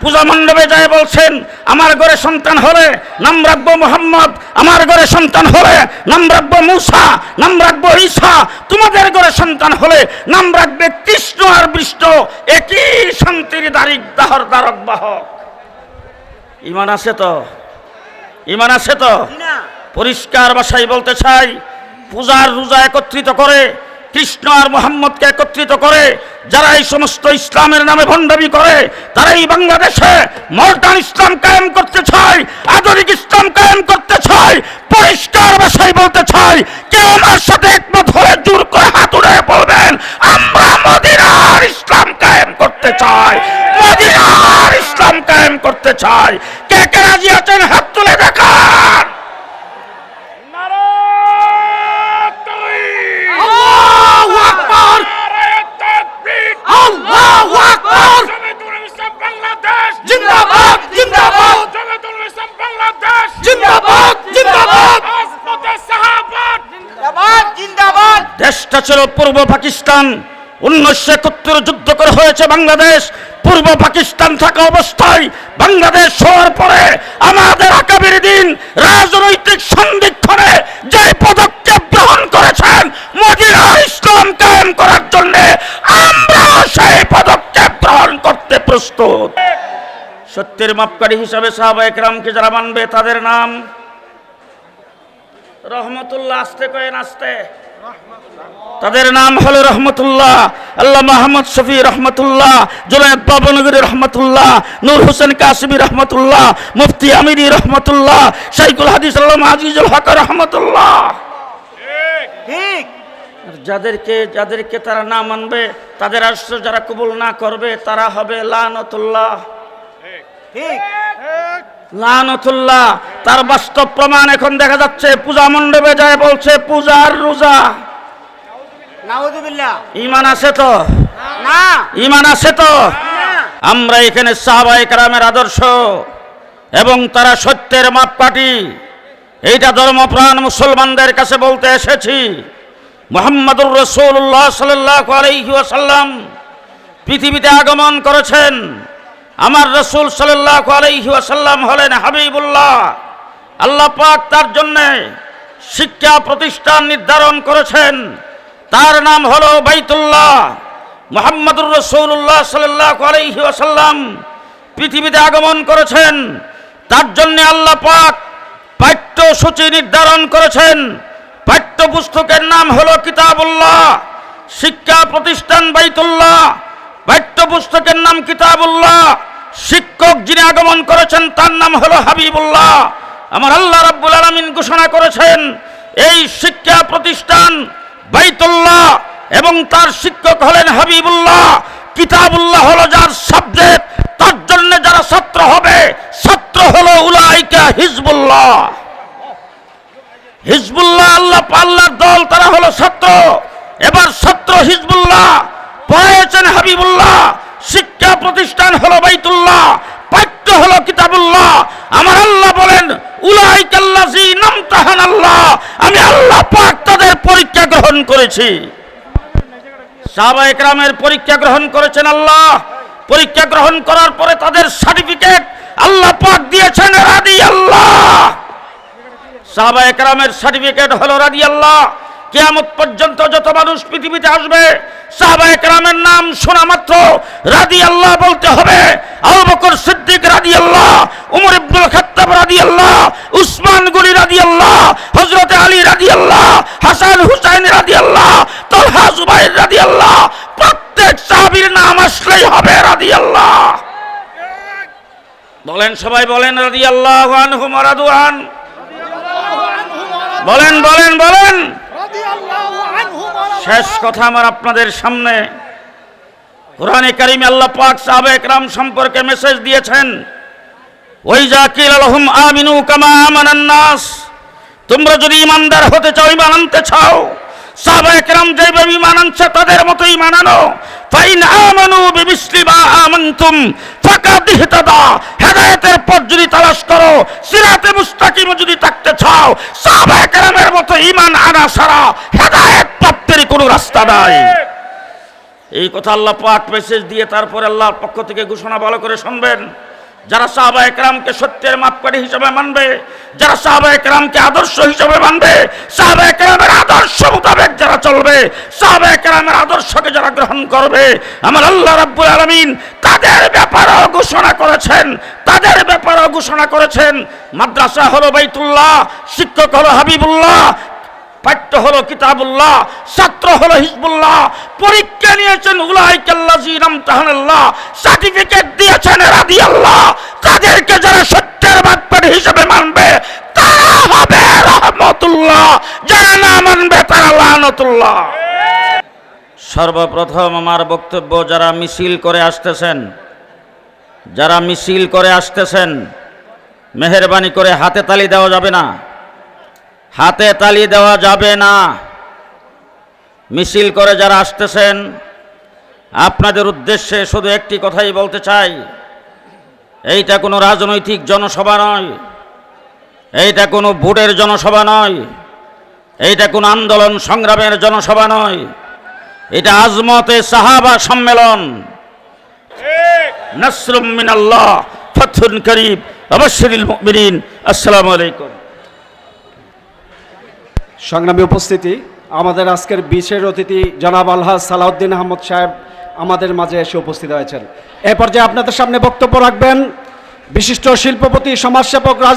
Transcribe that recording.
পূজা মণ্ডপে যায় বলছেন আমার ঘরে সন্তান হলে নাম রাখব মোহাম্মদ আমার ঘরে সন্তান হলে নাম রাখব মুসা নাম রাখব ঈসা তোমাদের ঘরে সন্তান হলে নাম রাখবে কৃষ্ণ আর বিষ্ণু একই শান্তির দারিক দাহর দ্বারক বাহক। ইমান আছে তো? ইমান আছে তো? পরিষ্কার ভাষায় বলতে চাই পূজার রোজা একত্রিত করে কৃষ্ণ আর মোহাম্মদকে একত্রিত করে যারা এই সমস্ত ইসলামের নামে ভণ্ডামি করে তারা এই বাংলাদেশে মর্ডান ইসলাম কায়েম করতে চায়, আধুনিক ইসলাম কায়েম করতে চায়, পরিষ্কার ভাষায় বলতে চাই কেউ আমার সাথে একমত হয়ে জোর করে হাত উড়ে বলবেন, আমরা মদিনার ইসলাম কায়েম করতে চাই, মদিনার ইসলাম কায়েম করতে চাই। কে কে রাজি আছেন? দেশটা ছিল পূর্ব পাকিস্তান। উনিশশো একাত্তর যুদ্ধ করে হয়েছে বাংলাদেশ। পূর্ব পাকিস্তান থাকা অবস্থায় বাংলাদেশ হওয়ার পরে আমাদের আগামীর দিন রাজনৈতিক সন্দিক্ষণে যে পদক্ষেপ গ্রহণ করেছেন মদিনা ইসলাম কায়েম করার জন্য, আমরা সেই পদক্ষেপ গ্রহণ করতে প্রস্তুত। সত্যের মাপকারী হিসাবে সাহাবা একরামকে যারা মানবে তাদের নাম রহমতুল্লাহ আসতে কয়েন আসতে তাদের নাম হলো রহমতুল্লাহ। আল্লাহ মাহমদ শফি রহমতুল্লাহ জুলায়দ বাবনগরী রহমতুল্লাহ নূর হোসেন কাসিমি রহমতুল্লাহ মুফতি আমিরি রহমতুল্লাহ শাইকুল হাদিস আল্লাহ আজিজুল হক রহমতুল্লাহ। যাদেরকে যাদেরকে তারা না মানবে তাদের আশ্র যারা কবুল না করবে তারা হবে লানতুল্লাহ। লানতুল্লাহ। তার বাস্তব প্রমাণ এখন দেখা যাচ্ছে। পূজা মণ্ডপে যায় বলছে পূজার রোজা। ইমান আছে তো? না। ইমান আছে তো? আমরা এখানে সাহাবাই কারামের আদর্শ এবং তারা সত্যের মাপকাঠি। এইটা ধর্মপ্রাণ মুসলমানদের কাছে বলতে এসেছি। মোহাম্মদুর রসুল্লাহ সাল্লাহ আলাইহি ওয়াসাল্লাম পৃথিবীতে আগমন করেছেন। আমার রসুল সাল্লাহ আলাইহি ওয়াসাল্লাম হলেন হাবিবুল্লাহ। আল্লাহ পাক তার জন্যে শিক্ষা প্রতিষ্ঠান নির্ধারণ করেছেন। তার নাম হলো বাইতুল্লাহ। মোহাম্মদুর রসৌল্লাহ সাল্লাহ পৃথিবীতে আগমন করেছেন। তার জন্য আল্লাহ পাক পাঠ্যসূচি নির্ধারণ করেছেন। পাঠ্যপুস্তকের নাম হলো কিতাবুল্লাহ। শিক্ষা প্রতিষ্ঠান বাইতুল্লাহ। পাঠ্যপুস্তকের নাম কিতাবুল্লাহ। শিক্ষক যিনি আগমন করেছেন, তার নাম হলো হাবিবুল্লাহ। আমার আল্লাহ রাব্বুল আলামিন ঘোষণা করেছেন, এই শিক্ষা প্রতিষ্ঠান বাইতুল্লাহ এবং তার শিক্ষক হলেন হাবিবুল্লাহ। কিতাবুল্লাহ হলো যার সাবজেক্ট তার জন্য যারা ছাত্র হবে, ছাত্র হলো উলাইকা হিজবুল্লাহ। হিজবুল্লাহ আল্লাহ পাল্লার দল, তারা হলো ছাত্র। এবার ছাত্র হিজবুল্লাহ পড়েছেন হাবিবুল্লাহ। শিক্ষা প্রতিষ্ঠান হলো বাইতুল্লাহ, পাঠ্য হলো কিতাবুল্লাহ। আমার আল্লাহ বলেন উলাইকাল্লাজি নামতাহান আল্লাহ আমি আল্লাহ পাক তাদের পরীক্ষা গ্রহণ করেছি। সাহাবা একরামের পরীক্ষা গ্রহণ করেছেন আল্লাহ। পরীক্ষা গ্রহণ করার পরে তাদের সার্টিফিকেট আল্লাহ পাক দিয়েছেন রাদি আল্লাহ সাহাবা একরামের সার্টিফিকেট হলো রাদি আল্লাহ কেয়ামত পর্যন্ত যত মানুষ পৃথিবীতে আসবে সাহাবা একরামের নাম শোনা মাত্র। রাদি আল্লাহ বলতে হবে, আবু বকর সিদ্দিক রাদি আল্লাহ উমর ইবনুল খাত্তাব রাদি আল্লাহ উসমান গনি রাদি আল্লাহ হযরত আলী রাদি আল্লাহ হাসান হুসাইন রাদি আল্লাহ রাদি আল্লাহ প্রত্যেক সাহাবীর নাম আসলেই হবে রাদি আল্লাহ বলেন সবাই বলেন রাদি আল্লাহ আনহু মারাদুয়ান বলেন বলেন বলেন। শেষ কথা আমার আপনাদের সামনে। কোরআনে কারিমে আল্লাহ পাক সাহাবে একরাম সম্পর্কে মেসেজ দিয়েছেন। ওই জাকিল আলহম আমিনু কামা আমানান নাস। তোমরা যদি ইমানদার হতে চাও ইমান আনতে চাও সাহাবা হেদায়েতের যদি সিরাতে যদি চাও মতো ইমান হেদায়েত রাস্তা এই দিয়ে তারপরে আল্লাহর পক্ষ থেকে ঘোষণা ভালো করে শুনবেন। যারা সাহাবা একরামকে সত্যের মাপকাঠি হিসাবে মানবে, যারা সাহাবা একরামকে আদর্শ হিসাবে মানবে সাহাবা একরামের আদর্শ চলবে। সাহাবা একরামের আদর্শকে যারা গ্রহণ করবে, আমার আল্লাহ রাব্বুল আলামিন তাদের ব্যাপারেও ঘোষণা করেছেন, তাদের ব্যাপারেও ঘোষণা করেছেন। মাদ্রাসা হলো বাইতুল্লাহ, শিক্ষক হলো হাবিবুল্লাহ, পাঠ্য হলো কিতাবুল্লাহ, ছাত্র হলো হিজবুল্লাহ, পরীক্ষা নিয়েছেন নামতাহানাল্লাহ, সার্টিফিকেট দিয়েছেন রাদিয়াল্লাহ, তাদেরকে যারা সত্যের বাদপাড়ি হিসেবে মানবে তারা হবে রহমতুল্লাহ যারা না মানবে তারা লানতুল্লাহ সর্বপ্রথম আমার বক্তব্য, যারা মিছিল করে আসতেছেন, যারা মিছিল করে আসতেছেন, মেহরবানি করে হাতে তালি দেওয়া যাবে না। হাতে তালি দেওয়া যাবে না। মিছিল করে যারা আসতেছেন, আপনাদের উদ্দেশ্যে শুধু একটি কথাই বলতে চাই। এইটা কোনো রাজনৈতিক জনসভা নয়। এইটা কোনো ভোটের জনসভা নয়। এইটা কোনো আন্দোলন, সংগ্রামের জনসভা নয়। এটা আজমতে সাহাবা সম্মেলন। সংগ্রামী উপস্থিতি, আমাদের আজকের বিশেষ অতিথি জনাব আলহাজ সালাউদ্দিন আহমদ সাহেব আমাদের মাঝে এসে উপস্থিত হয়েছেন। এ পর্যায়ে আপনাদের সামনে বক্তব্য রাখবেন বিশিষ্ট শিল্পপতি, সমাজসেবক, রাজ